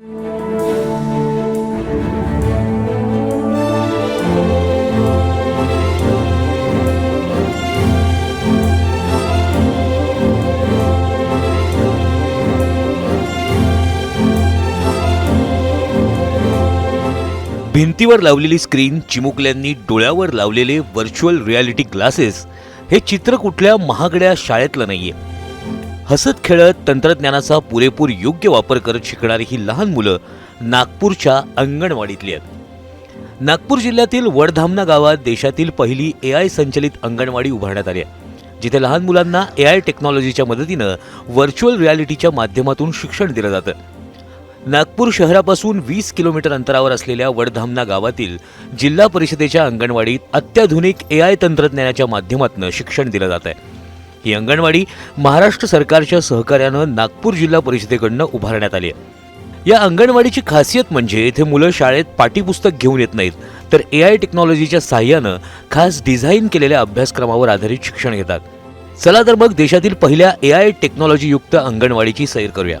भिंतीवर लावलेली स्क्रीन चिमुकल्यांनी डोळ्यावर लावलेले व्हर्च्युअल रियालिटी ग्लासेस हे चित्र कुठल्या महागड्या शाळेतलं नाहीये. हसत खेळत तंत्रज्ञानाचा पुरेपूर योग्य वापर करत शिकणारी ही लहान मुलं नागपूरच्या अंगणवाडीतली आहेत. नागपूर जिल्ह्यातील वडधामना गावात देशातील पहिली ए आय संचलित अंगणवाडी उभारण्यात आली आहे. जिथे लहान मुलांना ए आय टेक्नॉलॉजीच्या मदतीनं व्हर्च्युअल रियालिटीच्या माध्यमातून शिक्षण दिलं जातं. नागपूर शहरापासून वीस किलोमीटर अंतरावर असलेल्या वडधामना गावातील जिल्हा परिषदेच्या अंगणवाडीत अत्याधुनिक ए आय तंत्रज्ञानाच्या माध्यमातून शिक्षण दिलं जात आहे ही अंगणवाडी महाराष्ट्र सरकारच्या सहकार्यानं नागपूर जिल्हा परिषदेकडनं उभारण्यात आली आहे. या अंगणवाडीची खासियत म्हणजे इथे मुलं शाळेत पाठ्यपुस्तक घेऊन येत नाहीत तर ए आय टेक्नॉलॉजीच्या सहाय्यानं खास डिझाईन केलेल्या अभ्यासक्रमावर आधारित शिक्षण घेतात. चला तर मग देशातील पहिल्या ए आय टेक्नॉलॉजीयुक्त अंगणवाडीची सैर करूया.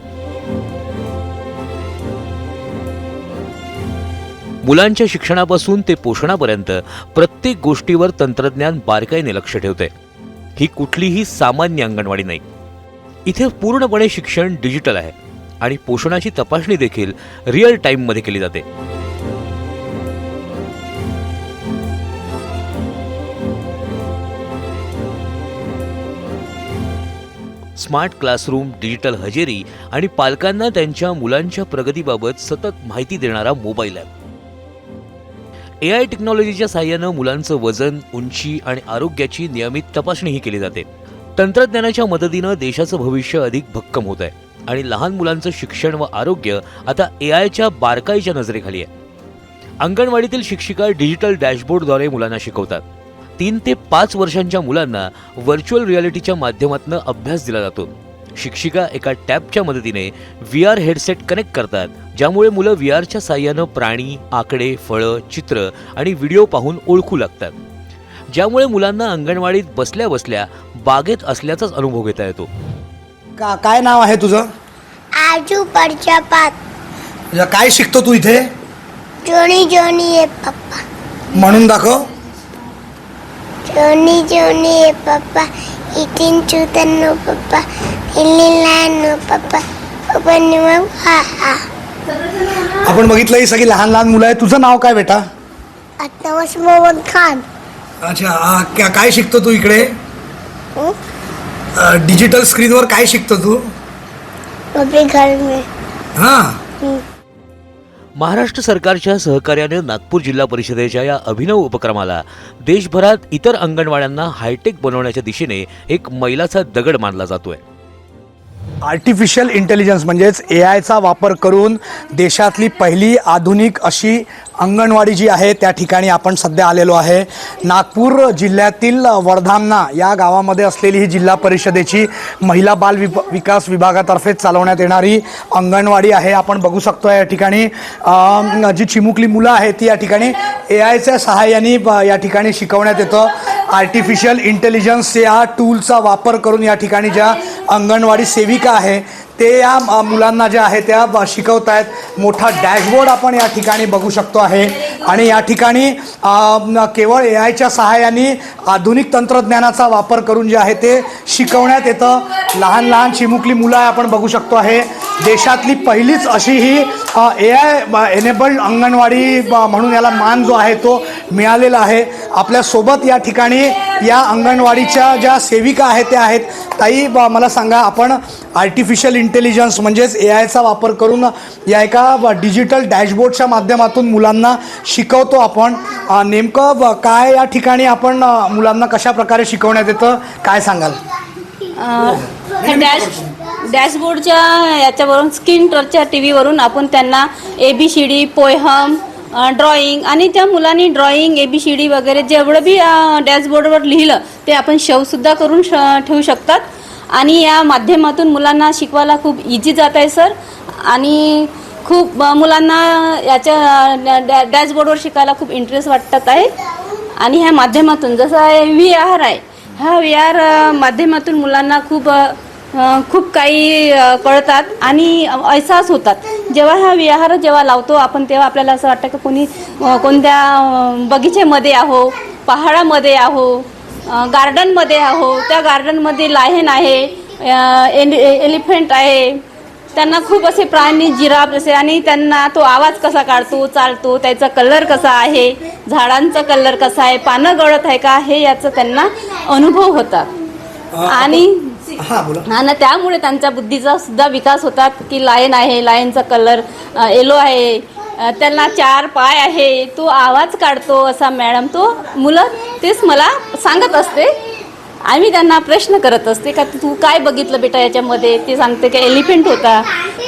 मुलांच्या शिक्षणापासून ते पोषणापर्यंत प्रत्येक गोष्टीवर तंत्रज्ञान बारकाईने लक्ष ठेवते. ही कुठलीही सामान्य अंगणवाडी नाही. इथे पूर्णपणे शिक्षण डिजिटल आहे आणि पोषणाची तपासणी देखील रिअल टाईममध्ये केली जाते. स्मार्ट क्लासरूम डिजिटल हजेरी आणि पालकांना त्यांच्या मुलांच्या प्रगतीबाबत सतत माहिती देणारा मोबाईल ॲप ए आय टेक्नॉलॉजीच्या सहाय्यानं मुलांचं वजन उंची आणि आरोग्याची नियमित तपासणीही केली जाते. तंत्रज्ञानाच्या मदतीनं देशाचं भविष्य अधिक भक्कम होत आहे आणि लहान मुलांचं शिक्षण व आरोग्य आता ए आयच्या बारकाईच्या नजरेखाली आहे. अंगणवाडीतील शिक्षिका डिजिटल डॅशबोर्डद्वारे मुलांना शिकवतात. तीन ते पाच वर्षांच्या मुलांना व्हर्च्युअल रियालिटीच्या माध्यमातून अभ्यास दिला जातो. शिक्षिका एका टॅबच्या मदतीने व्ही आर हेडसेट कनेक्ट करतात ज्यामुळे मुलं व्ही आरच्या साह्यानं प्राणी आकडे फळं चित्र आणि व्हिडिओ पाहून ओळखू लागतात. ज्यामुळे मुलांना अंगणवाडीत बसल्या बसल्या बागेत असल्याचाच अनुभव घेता येतो. का काय नाव आहे तुझं? आजू परचापात तुझं काय शिकतो तू इथे? जोनी जोनी ये पप्पा. म्हणून दाखव. जोनी जोनी ये पप्पा. इतीन चुतन्नो पप्पा। इल्ली लानो पप्पा। निमग हा हा। आपण बघितलं ही सगळी लहान लहान मुलं आहे तुझं नाव काय बेटा? अत्तावस मोहम्मद खान। अच्छा आ, क्या- काय शिकतो तू इकडे? हं? डिजिटल स्क्रीनवर काय शिकतो तू? अभी घर में। हां. हं. महाराष्ट्र सरकारच्या सहकार्याने नागपूर जिल्हा परिषदेच्या या अभिनव उपक्रमाला देशभरात इतर अंगणवाड्यांना हायटेक बनवण्याच्या दिशेने एक मैलाचा दगड मानला जातोय. आर्टिफिशियल इंटेलिजन्स म्हणजेच ए आयचा वापर करून देशातली पहिली आधुनिक अशी अंगणवाडी जी आहे त्या ठिकाणी आपण सध्या आलेलो आहे. नागपूर जिल्ह्यातील वर्धामना या गावामध्ये असलेली ही जिल्हा परिषदेची महिला बाल विप विकास विभागातर्फे चालवण्यात येणारी अंगणवाडी आहे. आपण बघू शकतो या ठिकाणी जी चिमुकली मुलं आहेत ती या ठिकाणी ए आयच्या सहाय्याने ब- या ठिकाणी शिकवण्यात येतं. आर्टिफिशियल इंटेलिजन्स या टूलचा वापर करून या ठिकाणी ज्या अंगणवाडी सेविका आहे ते या मुलांना ज्या आहे त्या ब- शिकवत आहेत मोठा डॅशबोर्ड आपण या ठिकाणी बघू शकतो आहे. आणि या ठिकाणी केवळ ए आयच्या सहाय्याने आधुनिक तंत्रज्ञानाचा वापर करून जे आहे ते शिकवण्यात येतं. लहान लहान चिमुकली मुलं आपण बघू शकतो आहे. देशातली पहिलीच अशी ही ए आय एनेबल्ड अंगणवाडी ब- म्हणून याला मान जो आहे तो मिळालेला आहे. आपल्यासोबत या ठिकाणी या अंगणवाडीच्या ज्या सेविका आहेत त्या आहेत. ताई ब- मला सांगा आपण आर्टिफिशियल इंटेलिजन्स म्हणजेच ए आयचा वापर करून या एका डिजिटल डॅशबोर्डच्या माध्यमातून मुलांना शिकवतो आपण. नेमकं ब- काय या ठिकाणी आपण मुलांना कशा प्रकारे शिकवण्यात येतं काय सांगाल? डॅश डॅशबोर्डच्या याच्यावरून स्क्रीन टचच्या टी व्हीवरून आपण त्यांना A B C D poem drawing आणि त्या मुलांनी drawing A B C D वगैरे जेवढं बी डॅशबोर्डवर लिहिलं ते आपण शवसुद्धा करून श ठेवू शकतात. आणि या माध्यमातून मुलांना शिकवायला खूप इझी जात आहे सर आणि खूप मुलांना याच्या अं, डॅ डॅशबोर्डवर शिकायला खूप इंटरेस्ट वाटत आहे. आणि ह्या माध्यमातून जसं व्ही आर आहे. हा व्ही आर माध्यमातून मुलांना खूप खूप काही कळतात आणि अहसास होतात. जेव्हा हा विहार जेव्हा लावतो आपण तेव्हा आपल्याला असं वाटतं की कोणी कोणत्या बगीचेमध्ये आहो पहाडामध्ये आहो गार्डनमध्ये आहो त्या गार्डनमध्ये लायन आहे एलिफंट आहे. त्यांना खूप असे प्राणी जिराफ जसे आणि त्यांना तो आवाज कसा काढतो चालतो त्याचा कलर कसा आहे झाडांचा कलर कसा आहे पानं गळत आहे का हे याचं त्यांना अनुभव होतात आणि हां बोला. आणि त्यामुळे त्यांच्या बुद्धीचा सुद्धा विकास होतात की लायन आहे लायनचा कलर येलो आहे त्यांना चार पाय आहे. तो आवाज काढतो असा मॅडम. तो मुलं तेच मला सांगत असते. आम्ही त्यांना प्रश्न करत असते का तू काय बघितलं बेटा याच्यामध्ये? ते सांगते का एलिफंट होता.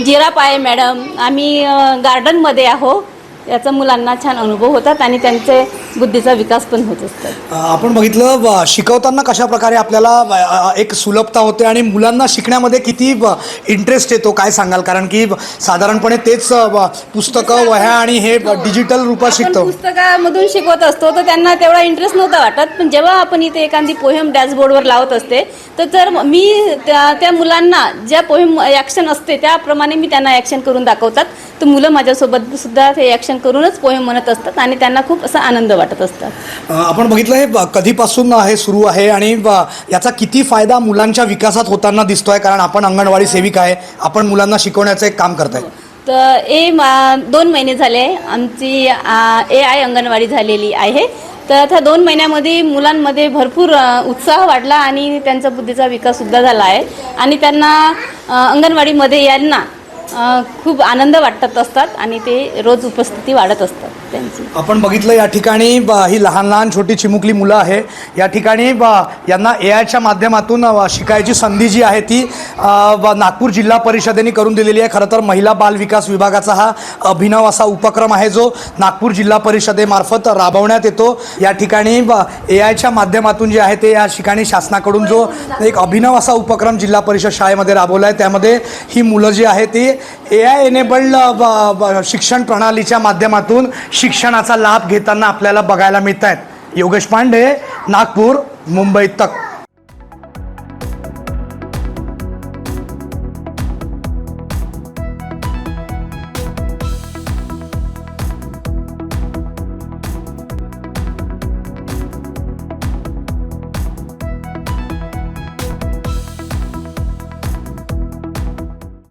जिराफ आहे मॅडम. आम्ही गार्डनमध्ये आहो. याचा मुलांना छान अनुभव होतात आणि त्यांचे बुद्धीचा विकास पण होत असतात अ, आपण बघितलं शिकवताना कशा प्रकारे आपल्याला एक सुलभता होते आणि मुलांना शिकण्यामध्ये किती इंटरेस्ट येतो काय सांगाल? कारण की साधारणपणे तेच पुस्तकं वह्या आणि हे डिजिटल रूपात आपण शिकतो. पुस्तकामधून शिकवत असतो तर त्यांना तेवढा इंटरेस्ट नव्हता वाटत. पण जेव्हा आपण इथे एखादी पोहेम डॅशबोर्डवर लावत असते तर जर मी त्या त्या मुलांना ज्या पोहेम ॲक्शन असते त्याप्रमाणे मी त्यांना ॲक्शन करून दाखवतात. तर मुलं माझ्यासोबत सुद्धा ते ॲक्शन करूनच पोहेम म्हणत असतात आणि त्यांना खूप असा आनंद वाटत असतात आपण बघितलं हे कधीपासून हे सुरू आहे आणि ब- याचा किती फायदा मुलांच्या विकासात होताना दिसतोय कारण आपण अंगणवाडी सेविका आहे आपण मुलांना शिकवण्याचं एक काम करताय. तर ए मा दोन महिने झाले आमची ए आय अंगणवाडी झालेली आहे. तर त्या दोन महिन्यामध्ये मुलांमध्ये भरपूर उत्साह वाढला आणि त्यांचा बुद्धीचा विकाससुद्धा झाला आहे. आणि त्यांना अंगणवाडीमध्ये यांना खूप आनंद वाटत असतात आणि ते रोज उपस्थिती वाढत असतात त्यांची. आपण बघितलं या ठिकाणी ब- ही लहान लहान छोटी चिमुकली मुलं आहे. या ठिकाणी ब- यांना ए आयच्या माध्यमातून शिकायची संधी जी आहे ती नागपूर जिल्हा परिषदेने करून दिलेली आहे. खरं तर महिला बाल विकास विभागाचा हा अभिनव असा उपक्रम आहे जो नागपूर जिल्हा परिषदेमार्फत राबवण्यात येतो. या ठिकाणी ए आयच्या माध्यमातून जे आहे ते या ठिकाणी शासनाकडून जो एक अभिनव असा उपक्रम जिल्हा परिषद शाळेमध्ये राबवला आहे. त्यामध्ये ही मुलं जी आहे ती ए आय एनेबल्ड शिक्षण प्रणालीच्या माध्यमातून शिक्षणाचा लाभ घेताना आपल्याला बघायला मिळत आहेत योगेश पांडे नागपूर मुंबई तक.